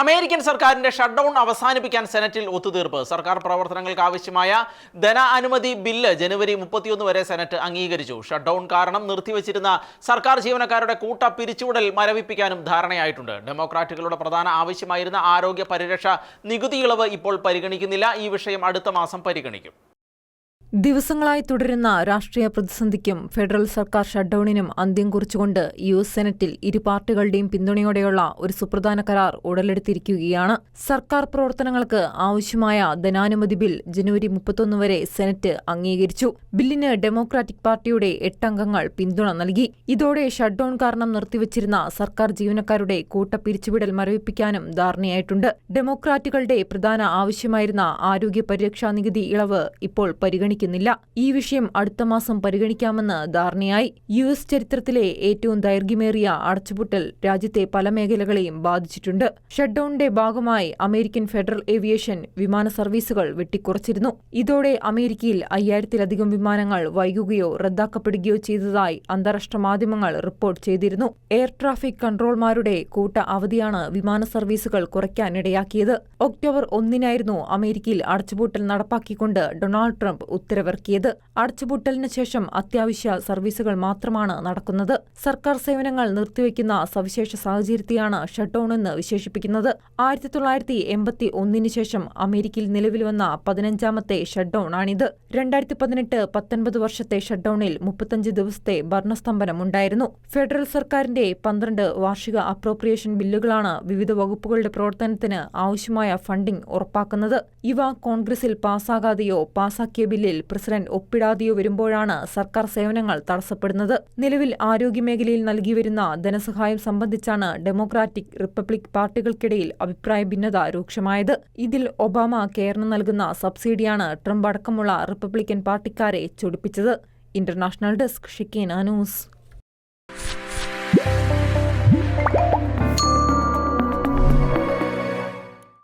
American സർക്കാരിന്റെ shutdown അവസാനിപ്പിക്കാൻ സെനറ്റിൽ ഒത്തുതീർപ്പ്. സർക്കാർ പ്രവർത്തനങ്ങൾക്ക് ആവശ്യമായ ധന അനുമതി ബില്ല് ജനുവരി മുപ്പത്തിയൊന്ന് വരെ സെനറ്റ് അംഗീകരിച്ചു. ഷട്ട്ഡൗൺ കാരണം നിർത്തിവച്ചിരുന്ന സർക്കാർ ജീവനക്കാരുടെ കൂട്ട പിരിച്ചുവിടൽ മരവിപ്പിക്കാനും ധാരണയായിട്ടുണ്ട്. ഡെമോക്രാറ്റുകളുടെ പ്രധാന ആവശ്യമായിരുന്ന ആരോഗ്യ പരിരക്ഷ നികുതി ഇളവ് ഇപ്പോൾ പരിഗണിക്കുന്നില്ല. ഈ വിഷയം അടുത്ത മാസം പരിഗണിക്കും. ദിവസങ്ങളായി തുടരുന്ന രാഷ്ട്രീയ പ്രതിസന്ധിക്കും ഫെഡറൽ സർക്കാർ ഷട്ട്ഡൌണിനും അന്ത്യം കുറിച്ചുകൊണ്ട് യു എസ് സെനറ്റിൽ ഇരു പാർട്ടികളുടെയും പിന്തുണയോടെയുള്ള ഒരു സുപ്രധാന കരാർ ഉടലെടുത്തിരിക്കുകയാണ്. സർക്കാർ പ്രവർത്തനങ്ങൾക്ക് ആവശ്യമായ ധനാനുമതി ബിൽ ജനുവരി മുപ്പത്തൊന്ന് വരെ സെനറ്റ് അംഗീകരിച്ചു. ബില്ലിന് ഡെമോക്രാറ്റിക് പാർട്ടിയുടെ എട്ടംഗങ്ങൾ പിന്തുണ നൽകി. ഇതോടെ ഷട്ട്ഡൌൺ കാരണം നിർത്തിവച്ചിരുന്ന സർക്കാർ ജീവനക്കാരുടെ കൂട്ട പിരിച്ചുവിടൽ മരവിപ്പിക്കാനും ധാരണയായിട്ടുണ്ട്. ഡെമോക്രാറ്റുകളുടെ പ്രധാന ആവശ്യമായിരുന്ന ആരോഗ്യ പരിരക്ഷാ നികുതി ഇളവ് ഇപ്പോൾ പരിഗണിക്കുന്നില്ല ഈ വിഷയം അടുത്ത മാസം പരിഗണിക്കാമെന്ന് ധാരണയായി. യു എസ് ചരിത്രത്തിലെ ഏറ്റവും ദൈർഘ്യമേറിയ അടച്ചുപൂട്ടൽ രാജ്യത്തെ പല മേഖലകളെയും ബാധിച്ചിട്ടുണ്ട്. ഷട്ട്ഡൌണിന്റെ ഭാഗമായി അമേരിക്കൻ ഫെഡറൽ ഏവിയേഷൻ വിമാന സർവീസുകൾ വെട്ടിക്കുറച്ചിരുന്നു. ഇതോടെ അമേരിക്കയിൽ അയ്യായിരത്തിലധികം വിമാനങ്ങൾ വൈകുകയോ റദ്ദാക്കപ്പെടുകയോ ചെയ്തതായി അന്താരാഷ്ട്ര മാധ്യമങ്ങൾ റിപ്പോർട്ട് ചെയ്തിരുന്നു. എയർ ട്രാഫിക് കൺട്രോൾമാരുടെ കൂട്ട അവധിയാണ് വിമാന സർവീസുകൾ കുറയ്ക്കാനിടയാക്കിയത് ഒക്ടോബർ ഒന്നിനായിരുന്നു അമേരിക്കയിൽ അടച്ചുപൂട്ടൽ നടപ്പാക്കിക്കൊണ്ട് ഡൊണാൾഡ് ട്രംപ് ഉത്തരവിറക്കിയത്. അടച്ചുപൂട്ടലിന് ശേഷം അത്യാവശ്യ സർവീസുകൾ മാത്രമാണ് നടക്കുന്നത്. സർക്കാർ സേവനങ്ങൾ നിർത്തിവെക്കുന്ന സവിശേഷ സാഹചര്യത്തെയാണ് ഷട്ട്ഡൌൺ എന്ന് വിശേഷിപ്പിക്കുന്നത്. ആയിരത്തി തൊള്ളായിരത്തി എൺപത്തി ഒന്നിന് ശേഷം അമേരിക്കയിൽ നിലവിൽ വന്ന പതിനഞ്ചാമത്തെ ഷട്ട്ഡൌൺ ആണിത്. രണ്ടായിരത്തി പതിനെട്ട് പത്തൊൻപത് വർഷത്തെ ഷട്ട്ഡൌണിൽ മുപ്പത്തഞ്ച് ദിവസത്തെ ഭരണസ്തംഭനമുണ്ടായിരുന്നു. ഫെഡറൽ സർക്കാരിന്റെ പന്ത്രണ്ട് വാർഷിക അപ്രോപ്രിയേഷൻ ബില്ലുകളാണ് വിവിധ വകുപ്പുകളുടെ പ്രവർത്തനത്തിന് ആവശ്യമായ ഫണ്ടിംഗ് ഉറപ്പാക്കുന്നത്. ഇവ കോൺഗ്രസിൽ പാസ്സാകാതെയോ പാസാക്കിയ ബില്ലിൽ പ്രസിഡന്റ് ഒപ്പിടാതെയോ വരുമ്പോഴാണ് സർക്കാർ സേവനങ്ങൾ തടസ്സപ്പെടുന്നത്. നിലവിൽ ആരോഗ്യമേഖലയിൽ നൽകിവരുന്ന ധനസഹായം സംബന്ധിച്ചാണ് ഡെമോക്രാറ്റിക് റിപ്പബ്ലിക് പാർട്ടികൾക്കിടയിൽ അഭിപ്രായ ഭിന്നത രൂക്ഷമായത്. ഇതിൽ ഒബാമ കെയറിന് നൽകുന്ന സബ്സിഡിയാണ് ട്രംപ് അടക്കമുള്ള റിപ്പബ്ലിക്കൻ പാർട്ടിക്കാരെ ചൊടിപ്പിച്ചത്. International desk Shikeena news